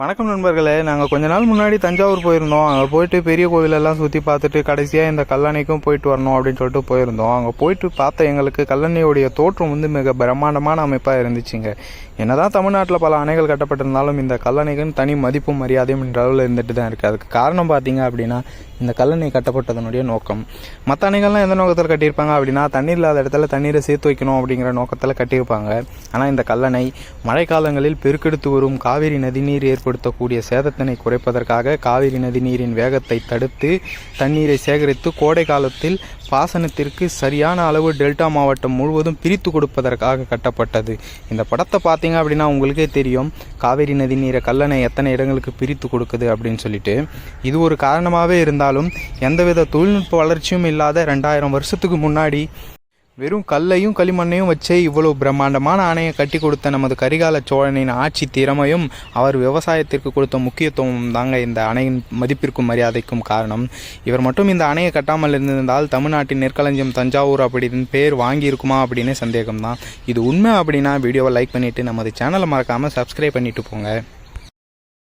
வணக்கம் நண்பர்களே. நாங்கள் கொஞ்ச நாள் முன்னாடி தஞ்சாவூர் போயிருந்தோம். அங்கே போயிட்டு பெரிய கோவிலெல்லாம் சுற்றி பார்த்துட்டு கடைசியாக இந்த கல்லணைக்கும் போயிட்டு வரணும் அப்படின்னு சொல்லிட்டு போயிருந்தோம். அங்கே போயிட்டு பார்த்த எங்களுக்கு கல்லணையுடைய தோற்றம் வந்து மிக பிரம்மாண்டமான அமைப்பாக இருந்துச்சுங்க. என்னதான் தமிழ்நாட்டில் பல அணைகள் கட்டப்பட்டிருந்தாலும் இந்த கல்லணைக்குன்னு தனி மதிப்பும் மரியாதையும் என்ற அளவில் இருந்துட்டு தான் இருக்குது அதுக்கு காரணம் பார்த்தீங்க அப்படின்னா இந்த கல்லணை கட்டப்பட்டதனுடைய நோக்கம். மற்ற அணைகள்லாம் எந்த நோக்கத்தில் கட்டியிருப்பாங்க அப்படின்னா தண்ணீர் இல்லாத இடத்துல தண்ணீரை சேர்த்து வைக்கணும் அப்படிங்கிற நோக்கத்தில் கட்டியிருப்பாங்க. ஆனால் இந்த கல்லணை மழைக்காலங்களில் பெருக்கெடுத்து வரும் காவிரி நதிநீர் ஏற்படுத்தக்கூடிய சேதத்தினை குறைப்பதற்காக காவிரி நதி நீரின் வேகத்தை தடுத்து தண்ணீரை சேகரித்து கோடை காலத்தில் பாசனத்திற்கு சரியான அளவு டெல்டா மாவட்டம் முழுவதும் பிரித்து கொடுப்பதற்காக கட்டப்பட்டது. இந்த படத்தை பார்த்தீங்க அப்படின்னா உங்களுக்கே தெரியும். காவிரி நதி நீரை கல்லணை எத்தனை இடங்களுக்கு பிரித்து கொடுக்குது அப்படின்னு சொல்லிட்டு. இது ஒரு காரணமாகவே இருந்தாலும் எந்தவித தொழில்நுட்ப வளர்ச்சியும் இல்லாத ரெண்டாயிரம் வருஷத்துக்கு முன்னாடி வெறும் கல்லையும் களிமண்ணையும் வச்சே இவ்வளவு பிரம்மாண்டமான அணையை கட்டி கொடுத்த நமது கரிகால சோழனின் ஆட்சி திறமையும் அவர் விவசாயத்திற்கு கொடுத்த முக்கியத்துவம் தாங்க இந்த அணையின் மதிப்பிற்கும் மரியாதைக்கும் காரணம். இவர் மட்டும் இந்த அணையை கட்டாமல் இருந்திருந்தால் தமிழ்நாட்டின் நெற்களஞ்சியம் தஞ்சாவூர் அப்படின்னு பேர் வாங்கியிருக்குமா அப்படின்னு சந்தேகம்தான். இது உண்மை அப்படின்னா வீடியோவை லைக் பண்ணிவிட்டு நமது சேனலை மறக்காமல் சப்ஸ்கிரைப் பண்ணிட்டு போங்க.